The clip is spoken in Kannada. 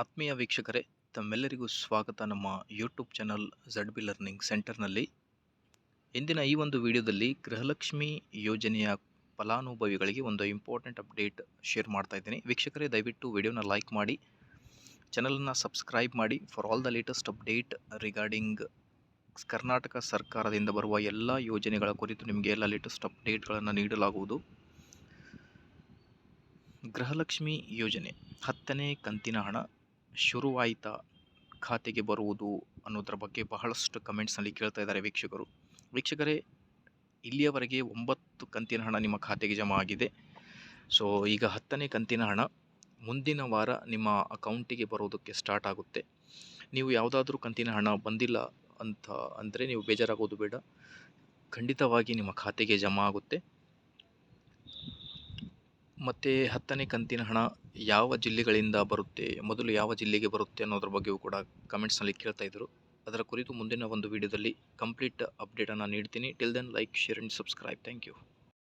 ಆತ್ಮೀಯ ವೀಕ್ಷಕರೇ, ತಮ್ಮೆಲ್ಲರಿಗೂ ಸ್ವಾಗತ ನಮ್ಮ YouTube channel Z B learning ಸೆಂಟರ್ನಲ್ಲಿ ಇಂದಿನ ಈ ಒಂದು ವಿಡಿಯೋದಲ್ಲಿ ಗೃಹಲಕ್ಷ್ಮಿ ಯೋಜನೆಯ ಫಲಾನುಭವಿಗಳಿಗೆ ಒಂದು ಇಂಪಾರ್ಟೆಂಟ್ ಅಪ್ಡೇಟ್ ಶೇರ್ ಮಾಡ್ತಾ ಇದ್ದೀನಿ. ವೀಕ್ಷಕರೇ, ದಯವಿಟ್ಟು ವಿಡಿಯೋನ ಲೈಕ್ ಮಾಡಿ ಚಾನಲನ್ನು ಸಬ್ಸ್ಕ್ರೈಬ್ ಮಾಡಿ. For all the latest update regarding Karnataka ಸರ್ಕಾರದಿಂದ ಬರುವ ಎಲ್ಲ ಯೋಜನೆಗಳ ಕುರಿತು ನಿಮಗೆ ಎಲ್ಲ ಲೇಟೆಸ್ಟ್ ಅಪ್ಡೇಟ್ಗಳನ್ನು ನೀಡಲಾಗುವುದು. ಗೃಹಲಕ್ಷ್ಮಿ ಯೋಜನೆ, ಹತ್ತನೇ ಕಂತಿನ ಹಣ. ಶುರುವಾಯಿತಾ ಖಾತೆಗೆ ಬರುವುದು ಅನ್ನೋದ್ರ ಬಗ್ಗೆ ಬಹಳಷ್ಟು ಕಮೆಂಟ್ಸ್ನಲ್ಲಿ ಕೇಳ್ತಾ ಇದ್ದಾರೆ ವೀಕ್ಷಕರು. ವೀಕ್ಷಕರೇ, ಇಲ್ಲಿಯವರೆಗೆ ಒಂಬತ್ತು ಕಂತಿನ ಹಣ ನಿಮ್ಮ ಖಾತೆಗೆ ಜಮಾ ಆಗಿದೆ. ಸೊ ಈಗ ಹತ್ತನೇ ಕಂತಿನ ಹಣ ಮುಂದಿನ ವಾರ ನಿಮ್ಮ ಅಕೌಂಟಿಗೆ ಬರೋದಕ್ಕೆ ಸ್ಟಾರ್ಟ್ ಆಗುತ್ತೆ. ನೀವು ಯಾವುದಾದ್ರೂ ಕಂತಿನ ಹಣ ಬಂದಿಲ್ಲ ಅಂತ ಅಂದರೆ ನೀವು ಬೇಜಾರಾಗೋದು ಬೇಡ. ಖಂಡಿತವಾಗಿ ನಿಮ್ಮ ಖಾತೆಗೆ ಜಮಾ ಆಗುತ್ತೆ. ಮತ್ತು ಹತ್ತನೇ ಕಂತಿನ ಹಣ ಯಾವ ಜಿಲ್ಲೆಗಳಿಂದ ಬರುತ್ತೆ, ಮೊದಲು ಯಾವ ಜಿಲ್ಲೆಗೆ ಬರುತ್ತೆ ಅನ್ನೋದ್ರ ಬಗ್ಗೆಯೂ ಕೂಡ ಕಮೆಂಟ್ಸ್ನಲ್ಲಿ ಕೇಳ್ತಾ ಇದ್ದರು ಅದರ ಕುರಿತು ಮುಂದಿನ ಒಂದು ವಿಡಿಯೋದಲ್ಲಿ ಕಂಪ್ಲೀಟ್ ಅಪ್ಡೇಟನ್ನು ನೀಡ್ತೀನಿ. Till then like share and subscribe thank you